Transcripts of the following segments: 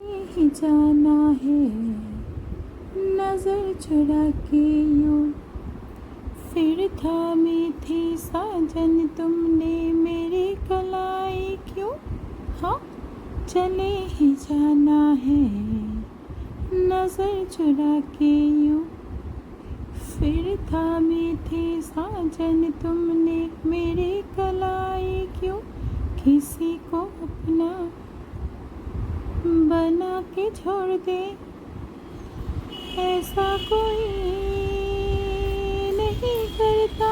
जाना है। नज़र चुरा के यूँ। फिर थामी थी साजन, तुमने मेरी कलाई क्यों? हाँ चले ही जाना है। नज़र चुरा के यूँ। फिर थामी थी साजन, तुमने छोड़ दे ऐसा कोई नहीं करता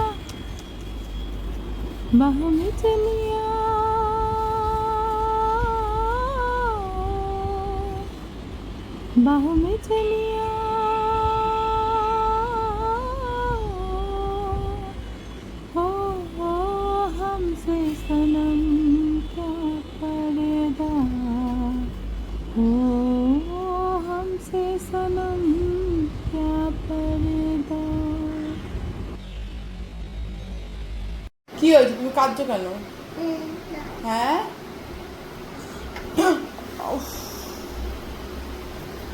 बाह में चलिया बाह में चलिया হ্যাঁ?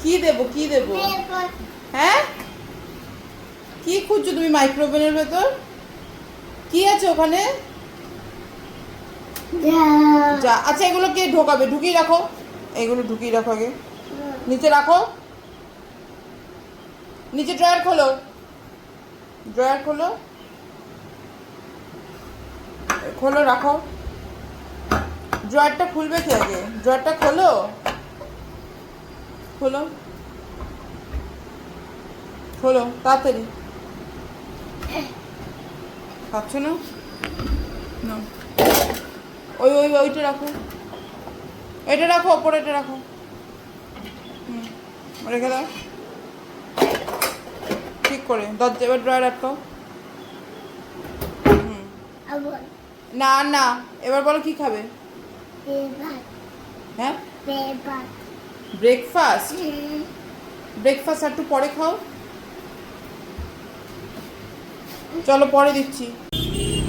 কি দেবো কি দেবো? হ্যাঁ? কি খুঁজছো তুমি মাইক্রোওভেনের ভেতর? কি আছে ওখানে? যা। আচ্ছা এগুলো কে ঢোকাবে? ঢুকিয়ে রাখো। এগুলো ঢুকিয়ে রাখো আগে। নিচে রাখো। নিচে ড্রয়ার খোলো। ড্রয়ার খোলো। খোলো রাখো। ড্রয়ারটা খুলবে কি আগে? ড্রয়ারটা খোলো। খোলো। খোলো তাড়াতাড়ি। খাচ্ছ না? না। ওই ওই ওইটা রাখো। এটা রাখো ওপরে এটা রাখো। হুম রেখে দাও। ঠিক করে দরজা এবার ড্রয়ার আটকাও। হুম। না না এবার বলো কি খাবে? হ্যাঁ? ব্রেকফাস্ট ব্রেকফাস্ট একটু পরে খাও। চলো পরে দিচ্ছি।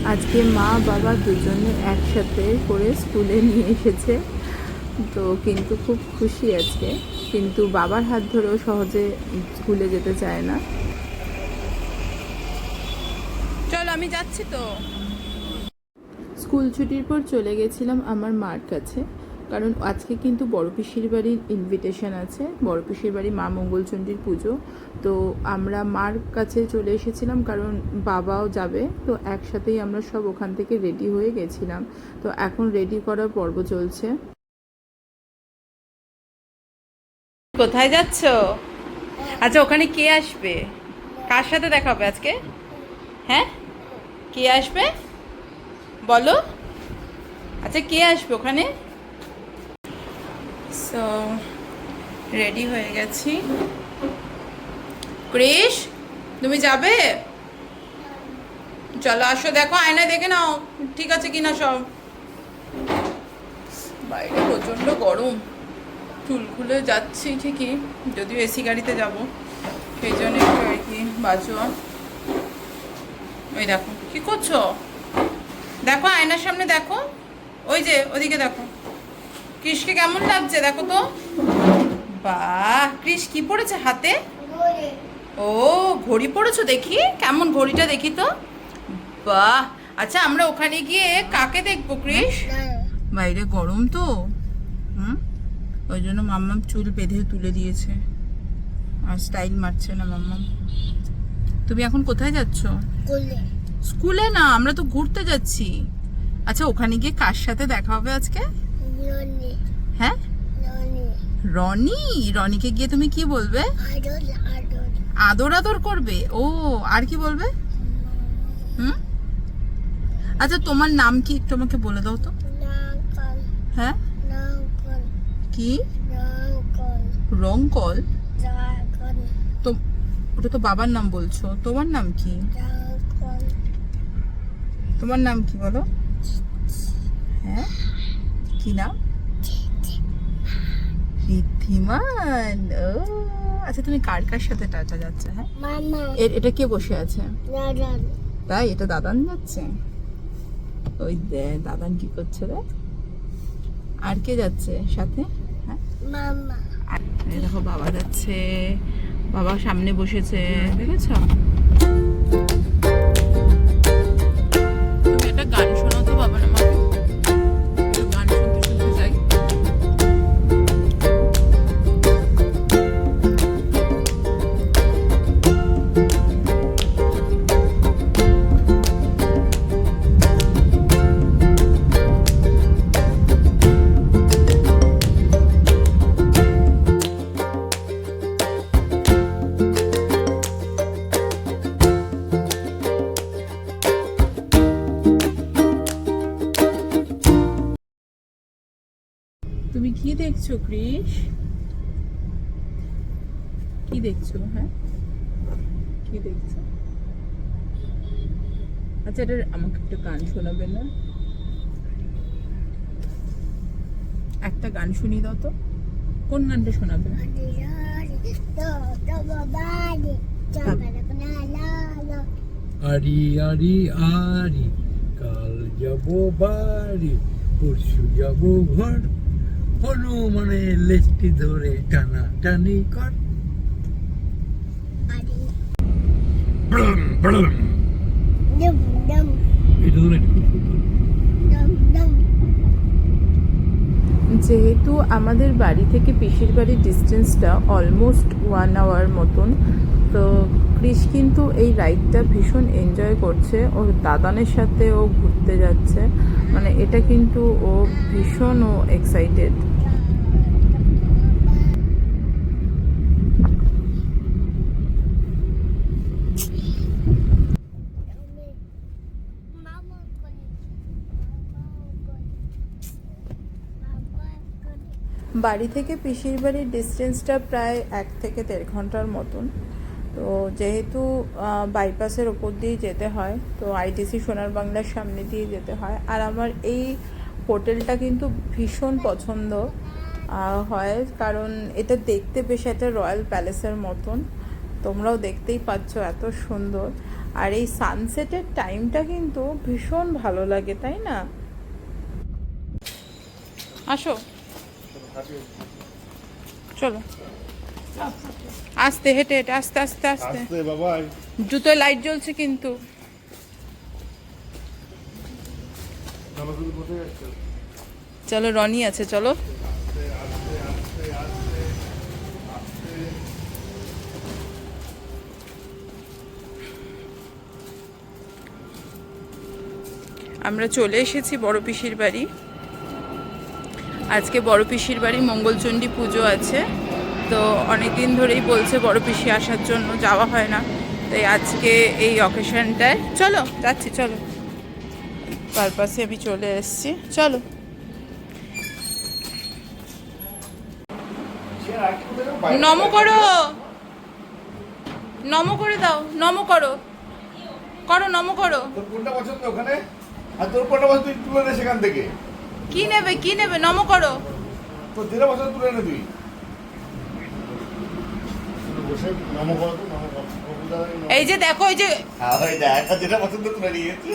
আজকে মা বাবা দুজনে একসাথে করে স্কুলে নিয়ে এসেছে। তো কিন্তু খুব খুশি আজকে। কিন্তু বাবার হাত ধরেও সহজে স্কুলে যেতে চায় না। চলো আমি যাচ্ছি তো। স্কুল ছুটির পর চলে গেছিলাম আমার মার কাছে। কারণ আজকে কিন্তু বড় পিসির বাড়ির ইনভিটেশন আছে। বড় পিসির বাড়ি মা মঙ্গলচণ্ডীর পুজো। তো আমরা মার কাছে চলে এসেছিলাম কারণ বাবাও যাবে। তো একসাথেই আমরা সব ওখান থেকে রেডি হয়ে গেছিলাম। তো এখন রেডি করার পর্ব চলছে। কোথায় যাচ্ছ? আচ্ছা ওখানে কে আসবে? কার সাথে দেখা হবে আজকে? হ্যাঁ? কে আসবে? বলো। আচ্ছা কে আসবে ওখানে? সো রেডি হয়ে গেছি। ক্রিস তুমি যাবে? চলো, আসো, দেখো, আয়নায় দেখে নাও, ঠিক আছে কিনা সব। বাইরে প্রচণ্ড গরম। চুল খুলে যাচ্ছি ঠিকই, যদিও এসি গাড়িতে যাব। সেই জন্য আর কি, বাজুয়া। ওই দেখো, কি করছ? দেখো, আয়নার সামনে দেখো। ওই যে, ওদিকে দেখো। কৃষকে কেমন লাগছে, দেখো তো। বাহ, কৃষ, কি পড়েছে হাতে? ও, ঘড়ি পড়েছো দেখি? কেমন ঘড়িটা দেখি তো। বাহ আচ্ছা আমরা ওখানে গিয়ে কাকে দেখব, কৃষ? বাইরে গরম তো। হুম? ওই জন্য মাম্মাম চুল বেঁধে তুলে দিয়েছে। আর স্টাইল মারছে না মাম্মাম। তুমি এখন কোথায় যাচ্ছ? স্কুলে না আমরা তো ঘুরতে যাচ্ছি। আচ্ছা ওখানে গিয়ে কার সাথে দেখা হবে আজকে? হ্যাঁ? রনি। রনিকে গিয়ে তুমি কি বলবে? আদর আদর। করবে? ও আর কি বলবে? হুম? আচ্ছা তোমার নাম কি একটু আমাকে বলে দাও তো। হ্যাঁ? কি? রঙ্কল। তো ওটা তো বাবার নাম বলছো। তোমার নাম কি? তোমার নাম কি বলো? হ্যাঁ? কি নাম? ঋদ্ধিমান। ও আচ্ছা তুমি কার কার সাথে টাটা যাচ্ছে হ্যাঁ? এটা কে বসে আছে? তাই এটা দাদান যাচ্ছে? ওই দাদান কি করছে রে? আর কে যাচ্ছে সাথে? হ্যাঁ? মামা। দেখো বাবা যাচ্ছে। বাবা সামনে বসেছে দেখেছ? কি দেখছ ক্রিস কি দেখছ হ্যাঁ? কি দেখছ? আচ্ছা এটা আমাকে একটা গান শোনাবে না? একটা গান শুনিয়ে দাও তো। কোন গানটা শোনাবে? আরি আরি আরি, কাল যাব বাড়ি, পরশু যাব ঘর। হনুমানে লেজটি ধরে টানা টানি কর। যেহেতু আমাদের বাড়ি থেকে পিসির বাড়ির ডিস্টেন্সটা অলমোস্ট ওয়ান আওয়ার মতন তো ক্রিস কিন্তু এই রাইডটা ভীষণ এনজয় করছে। ওর দাদানের সাথে ও ঘুরতে যাচ্ছে। মানে এটা কিন্তু ও ভীষণ ও এক্সাইটেড বাড়ি থেকে পিসির বাড়ির ডিস্টেন্সটা প্রায় এক থেকে দেড় ঘণ্টার মতন। তো যেহেতু বাইপাসের ওপর দিয়ে যেতে হয়, তো আইটিসি সোনার বাংলার সামনে দিয়ে যেতে হয়। আর আমার এই হোটেলটা কিন্তু ভীষণ পছন্দ হয়। কারণ এটা দেখতে বেশ একটা রয়্যাল প্যালেসের মতন। তোমরাও দেখতেই পাচ্ছ এত সুন্দর। আর এই সানসেটের টাইমটা কিন্তু ভীষণ ভালো লাগে, তাই না? আসো। চলো। আস্তে হেঁটে হেঁটে আস্তে আস্তে আস্তে। জুতোয় লাইট জ্বলছে কিন্তু। চলো রনি আছে চলো। আমরা চলে এসেছি বড় পিসির বাড়ি। আজকে বড় পিসির বাড়ি মঙ্গলচণ্ডী পুজো আছে। তো অনেক দিন ধরেই বলছে বড় পিসি আসার জন্য যাওয়া হয় না। তাই আজকে এই অকেশনটায় চলো, যাচ্ছি, চলো। পারপাসে আমি চলে এসছি, চলো। নম করো! নম করে দাও, নম করো। করো, নম করো। কোনটা পছন্দ ওখানে? আর তোর কোনটা পছন্দ তুলে সেখান থেকে। কি নেবে কি নেবে? নম করো। যেটা পছন্দ তুলে নে তুই বসে নম করো তো নম করো। এই যে দেখো এই যে হ্যাঁ ভাই দেখ যেটা পছন্দ তুলে নিয়েছে।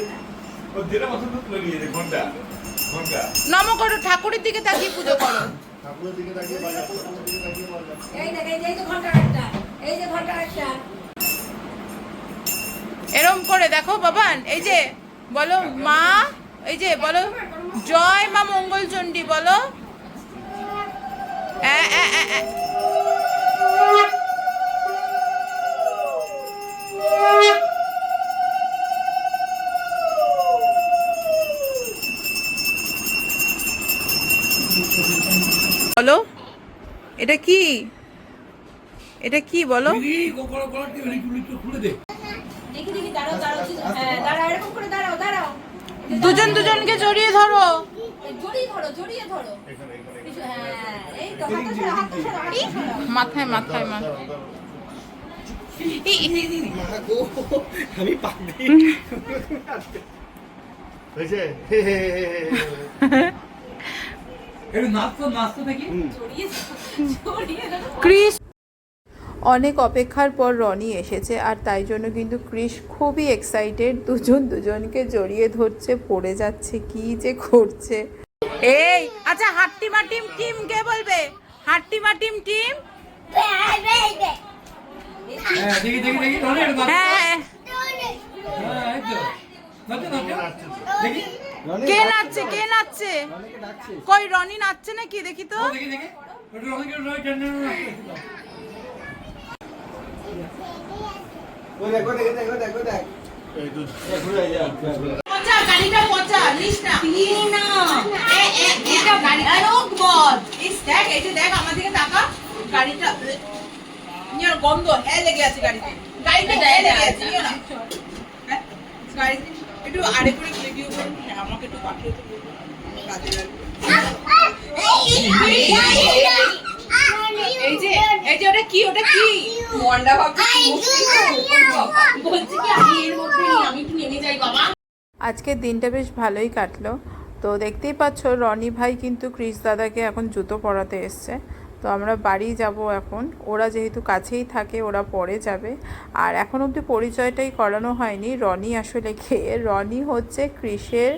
ওর যেটা পছন্দ তুলে নিয়েছে ঘণ্টা ঘণ্টা। নম করো ঠাকুরের দিকে তাকিয়ে পুজো করো। ঠাকুরের দিকে তাকিয়ে বাজা ঠাকুরের দিকে তাকিয়ে বাজা এই দেখ এই যে এই একটা এই যে ঘণ্টার একটা। এরম করে দেখো বাবান এই যে বলো মা এই যে বলো জয় মা বলো। এ, এ, এ। বলো এটা কি? এটা কি বলো? খুলে দে। দেখি দেখি দাঁড়াও দাঁড়াও হ্যাঁ দাঁড়াও এরকম করে দুজন দুজনকে জড়িয়ে ধরো। হ্যাঁ মাথায় মাথায় মা হয়েছে? অনেক অপেক্ষার পর রনি এসেছে আর তাই জন্য কিন্তু ক্রিস খুবই এক্সাইটেড দুজন দুজনকে জড়িয়ে ধরছে পড়ে যাচ্ছে কি যে করছে। এই আচ্ছা হাট্টিমা টিম টিম কে বলবে? হাট্টিমা টিম টিম? হ্যাঁ। হ্যাঁ হ্যাঁ। কে নাচছে কে নাচছে? কই রনি নাচছে নাকি? দেখি তো। ও, দেখি দেখি একটু রনিকে একটু রনি টেনে টেনে নাচো। এই তো ঘুরে যা পচা গাড়িটা পচা নিস না। এ এ এটা গাড়িটা রোগ ইস দেখ এই যে দেখ আমার দিকে তাকা। গাড়িটা নিয়ে গন্ধ হ্যাঁ লেগে আছে গাড়িতে। গাড়িটা হ্যাঁ লেগে আছে নিও না। গাড়ি একটু আরে করে করুন। আমাকে একটু পাঠিয়ে কাজে লাগবে যে ওটা কি? ওটা কি? মন্ডা ভাবছি বলছি। কি আমি এর মধ্যে আমি একটু নেমে যাই বাবা। আজকের দিনটা বেশ ভালোই কাটলো। তো দেখতেই পাচ্ছ রনি ভাই কিন্তু ক্রিস দাদাকে এখন জুতো পরাতে এসছে। তো আমরা বাড়ি যাব এখন। ওরা যেহেতু কাছেই থাকে ওরা পরে যাবে। আর এখন অবধি পরিচয়টাই করানো হয়নি রনি আসলে খেয়ে। রনি হচ্ছে ক্রিসের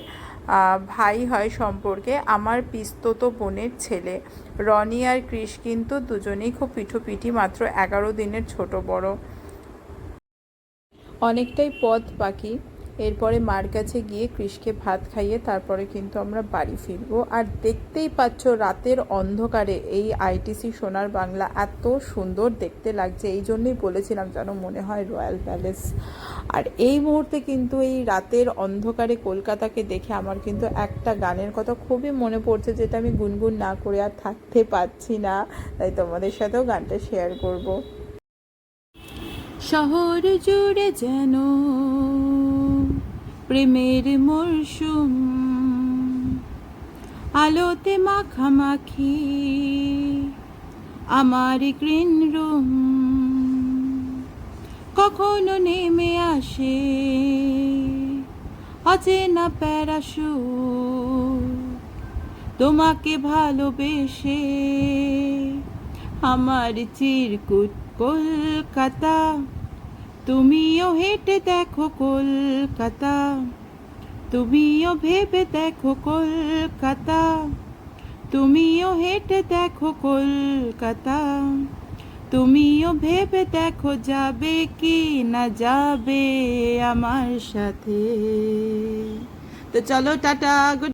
ভাই হয় সম্পর্কে। আমার পিস্তত বোনের ছেলে। রনি আর ক্রিস কিন্তু দুজনেই খুব পিঠোপিঠি, মাত্র এগারো দিনের ছোট বড়। অনেকটাই পথ বাকি। এরপরে মার কাছে গিয়ে কৃষকে ভাত খাইয়ে তারপরে কিন্তু আমরা বাড়ি ফিরবো। আর দেখতেই পাচ্ছ রাতের অন্ধকারে এই আইটিসি সোনার বাংলা এত সুন্দর দেখতে লাগছে। এই জন্যই বলেছিলাম যেন মনে হয় রয়্যাল প্যালেস। আর এই মুহূর্তে কিন্তু এই রাতের অন্ধকারে কলকাতাকে দেখে আমার কিন্তু একটা গানের কথা খুবই মনে পড়ছে, যেটা আমি গুনগুন না করে আর থাকতে পারছি না। তাই তোমাদের সাথেও গানটা শেয়ার করব। শহর জুড়ে যেন প্রেমের মরশুম। আলোতে মাখামাখি আমার গ্রিন রুম। কখনো নেমে আসে অচেনা প্যারাসু তোমাকে ভালোবেসে আমার চিরকুট কলকাতা তুমিও হেঁটে দেখো কলকাতা। তুমিও ভেবে দেখো কলকাতা। তুমিও হেঁটে দেখো কলকাতা। তুমিও ভেবে দেখো যাবে কি না যাবে আমার সাথে। তো চলো, টাটা গুড